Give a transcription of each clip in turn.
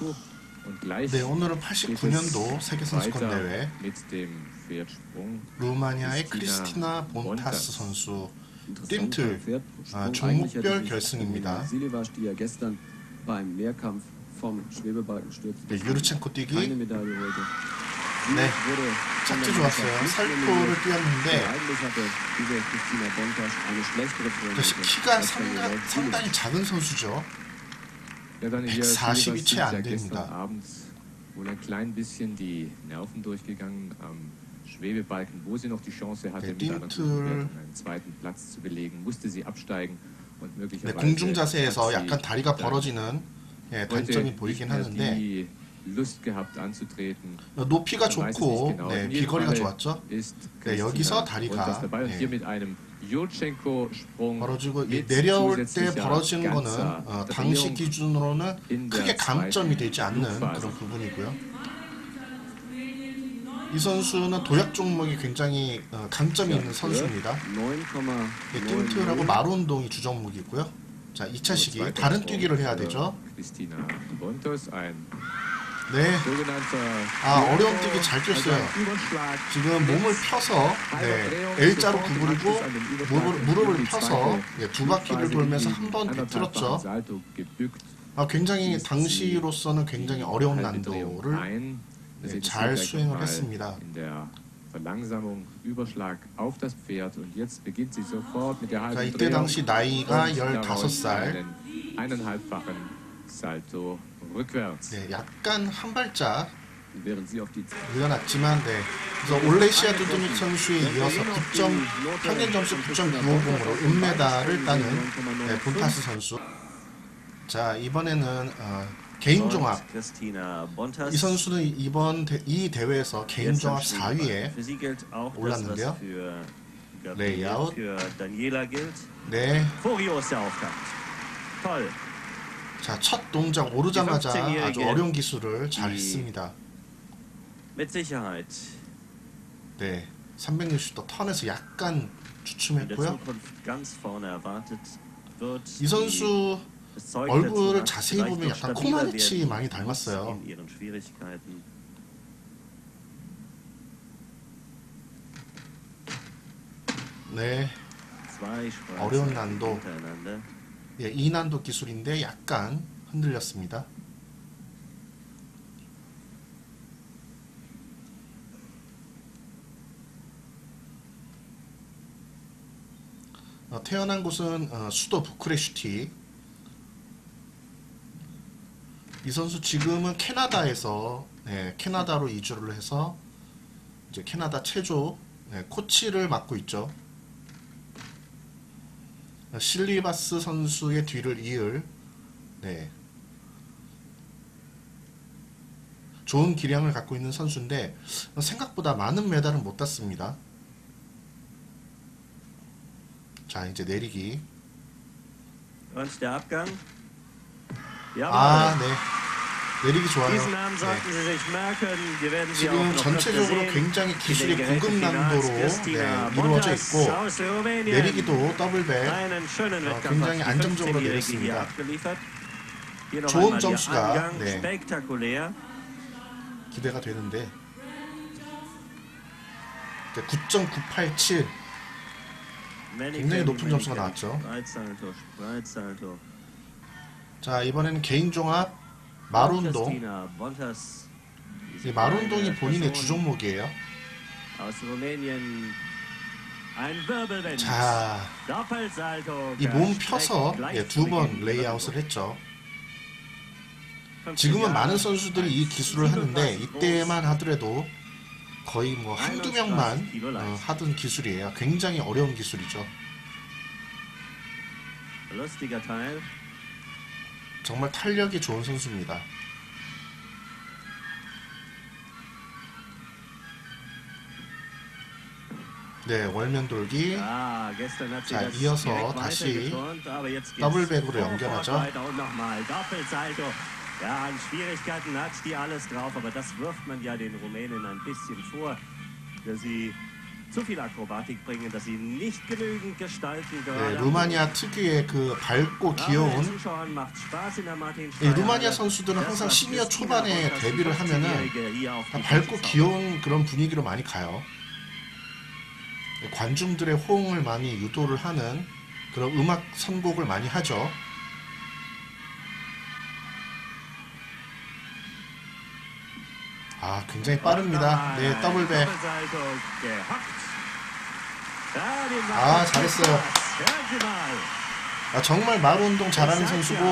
네, 오늘은 geht es 89년도 세계 선수권 weiter 대회 mit dem Pferdsprung. 루마니아의 크리스티나 본타스. 선수 Pferdsprung. 아, 종목별 결승입니다. 네, 유르첸코 뛰기 네, 착지 좋았어요. 살포를. 뛰었는데 그 Vornote 키가 상당, 상당히 작은 선수죠. Ja, dann hier 140 Silvas 채 안 ist ja 됩니다. gestern Abend wohl ein klein bisschen die Nerven durchgegangen am Schwebebalken, wo sie noch die Chance hatte, Der mit einer Dintel- guten Wertung einen zweiten Platz zu belegen, musste sie absteigen und 네, möglicherweise 공중 자세에서 hat sie 약간 다리가 dann 벌어지는 예, heute 단점이 nicht 보이긴 mehr 하는데 die Lust gehabt anzutreten. 높이가 좋고. 네, 비거리가 좋았죠. 네, 여기서 다리가, 네. 벌어지고 내려올 때 벌어지는 거는 어, 당시 기준으로는 크게 감점이 되지 않는. 그런 부분이고요. 이 선수는 도약 종목이 굉장히 어, 강점이 있는 선수입니다. 9,9 네, 띵틀하고 마루 운동이 주종목이고요. 자, 2차 시기 다른 뛰기를 해야 되죠. 네, 아 어려운 뛰기 잘 뛰었어요. 지금 몸을 펴서 네, L자로 구부리고 무릎을, 무릎 을 펴서 네, 두 바퀴를 돌면서 한 번 비틀었죠. 아, 굉장히 당시로서는 굉장히 어려운 난도를. 네, 잘 수행을 했습니다. 자, 이때 당시 나이가 und daraus 15살. Rückwärts. 네, 약간 한 발짝 Während sie auf die 밀려났지만 네. 그래서 올레시아 두드믹 선수에 이어서 9점 평균 점수 9.950으로 은메달을 따는 네, 본타스 선수. 자 이번에는 어, 개인 종합. 이 선수는 이번 대, 이 대회에서 개인 종합 4위에 Für sie gilt auch das, 올랐는데요. gilt. 네. 자 첫 동작 오르자마자 이 아주 15 어려운 기술을 잘 이- 했습니다. 네. 360도 턴에서 약간 주춤했고요. 이 선수 얼굴을 자세히 보면 약간 werden 많이 닮았어요. 네. 어려운 난도. 예, 이난도 기술인데 약간 흔들렸습니다. 어, 태어난 곳은 어, 수도 부크레슈티. 이 선수 지금은 캐나다에서 네, 캐나다로 이주를 해서 이제 캐나다 체조 네, 코치를 맡고 있죠. 실리바스 선수의 뒤를 이을 네. 좋은 기량을 갖고 있는 선수인데 생각보다 많은 메달은 못 땄습니다. 자 이제 내리기. 아 네. 내리기 좋아요. 네. 지금 전체적으로. 굉장히 기술이 고급 난도로 네, 이루어져 있고. 내리기도 더블백 어, 굉장히 안정적으로 15-Jährige hier 내렸습니다. 좋은 점수가, 네. 기대가 되는데 9.987 굉장히 높은 점수가 나왔죠. 자 이번에는 개인 종합 마룬동. 이 마룬동이 본인의 주종목이에요. 자. 이 몸 펴서 예, zu 두번 Beginn. 레이아웃을 했죠. 15 지금은 많은. 선수들이 이 기술을 하는데 이때만 하더라도 거의 뭐 한두 명만 어, 하던 기술이에요. 굉장히 어려운 기술이죠. 정말 탄력이 좋은 선수입니다. 네, 월면 돌기. Ah, 자, 이어서 다시 더블백으로 sofort 연결하죠. weiter und nochmal Doppelsalto. Ja, an Schwierigkeiten hat die alles drauf, aber das wirft man ja den Rumänen ein bisschen vor, dass sie zu viel Akrobatik bringen, dass sie nicht genügend gestalten 네. 루마니아 특유의 그 밝고 귀여운 이 루마니아 선수들은 항상 시니어 초반에 데뷔를 하면은 다 밝고 귀여운 그런 분위기로 많이 가요. 관중들의 호응을 많이 유도를 하는 그런 음악 선곡을 많이 하죠. 아, 굉장히 빠릅니다. 네, 더블 백. 아, 잘했어요. 아, 정말 마루 운동 잘하는 선수고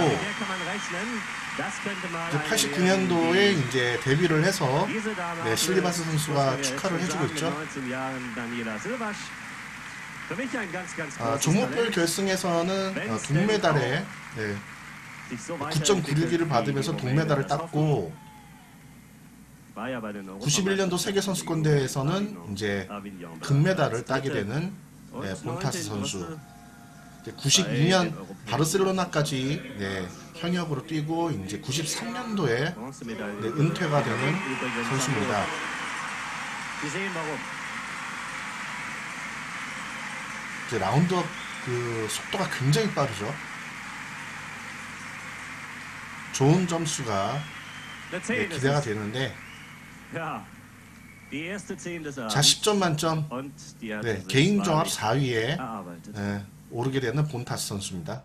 이제 89년도에 이제 데뷔를 해서 네, 실리바스 선수가 축하를 해주고 있죠. 아, 종목별 결승에서는 어, 동메달에 네, 9.961을 받으면서 동메달을 땄고 91년도 세계 선수권 대회에서는 이제 금메달을 따게 되는 네, 본타스 선수. 이제 92년 바르셀로나까지 네, 현역으로 뛰고 이제 93년도에 네, 은퇴가 되는 선수입니다. 이제 라운드업 그 속도가 굉장히 빠르죠. 좋은 점수가 네, 기대가 되는데 자 10점 만점. 네, 개인 종합 4위에 네, 오르게 되는 본타스 선수입니다.